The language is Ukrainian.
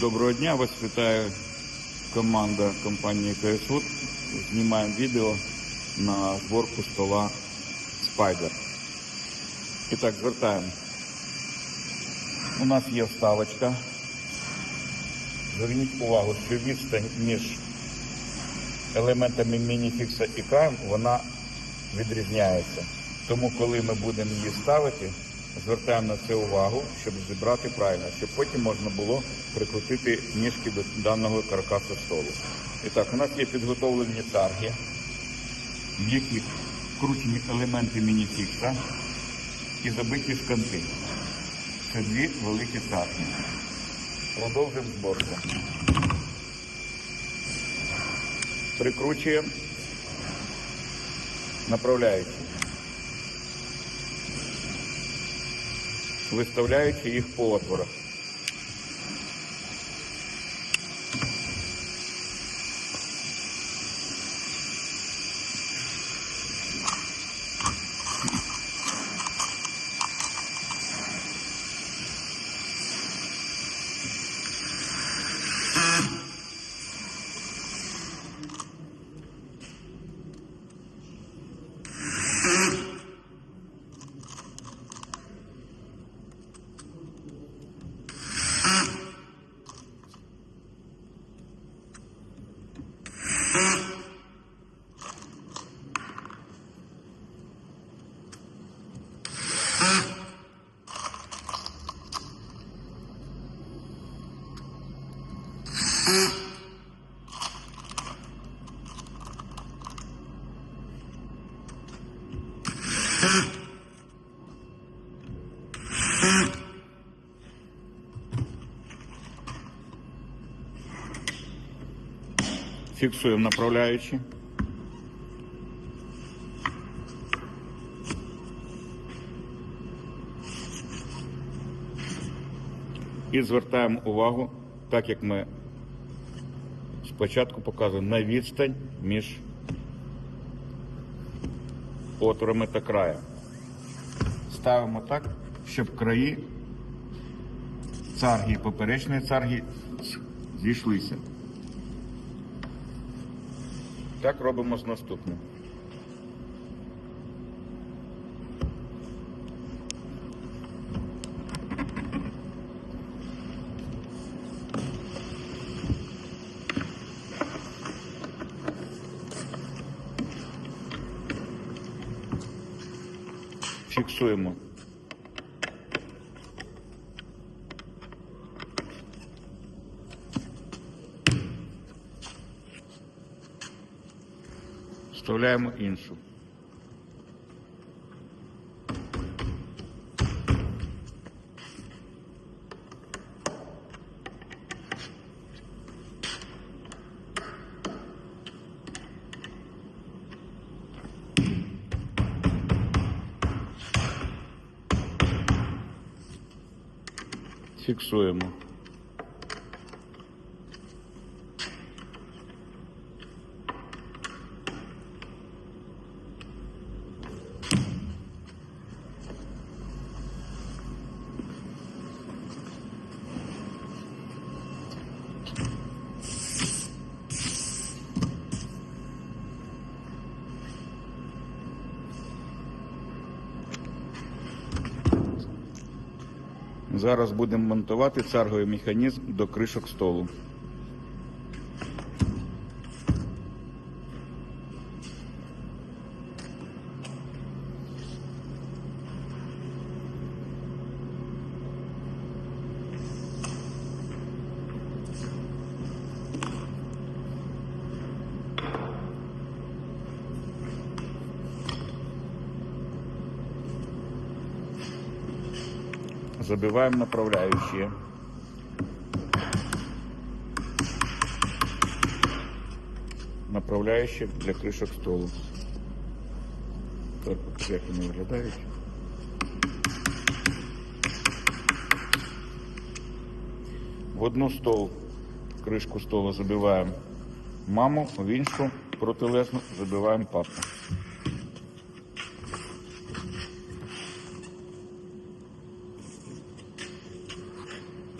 Доброго дня, вас вітає команда компанії КСУ. Знімаємо відео на зборку стола Spider. І так, звертаємо. У нас є вставочка. Зверніть увагу, що відстань між елементами мініфікса і краєм вона відрізняється. Тому, коли ми будемо її ставити, звертаємо на це увагу, щоб зібрати правильно, щоб потім можна було прикрутити ніжки до даного каркасу столу. І так, у нас є підготовлені тарги, в яких вкручені елементи мініфікса і забиті шканти. Це дві великі тарги. Продовжуємо зборку. Прикручуємо, направляючи. Виставляючи їх по отворах. Mm-hmm. Фіксуємо направляючи. І звертаємо увагу, так як ми спочатку показуємо на відстань між отворами та краєм. Ставимо так, щоб краї царги і поперечної царги зійшлися. Так робимо з наступним. Фіксуємо. Вставляємо іншу. Фіксуємо. Зараз будемо монтувати царговий механізм до кришок столу. Забиваем направляющие. Направляющие для кришок столу. Так, як вони виглядають. В одну стол, кришку стола забиваємо маму, в іншу протилежну забиваємо папу.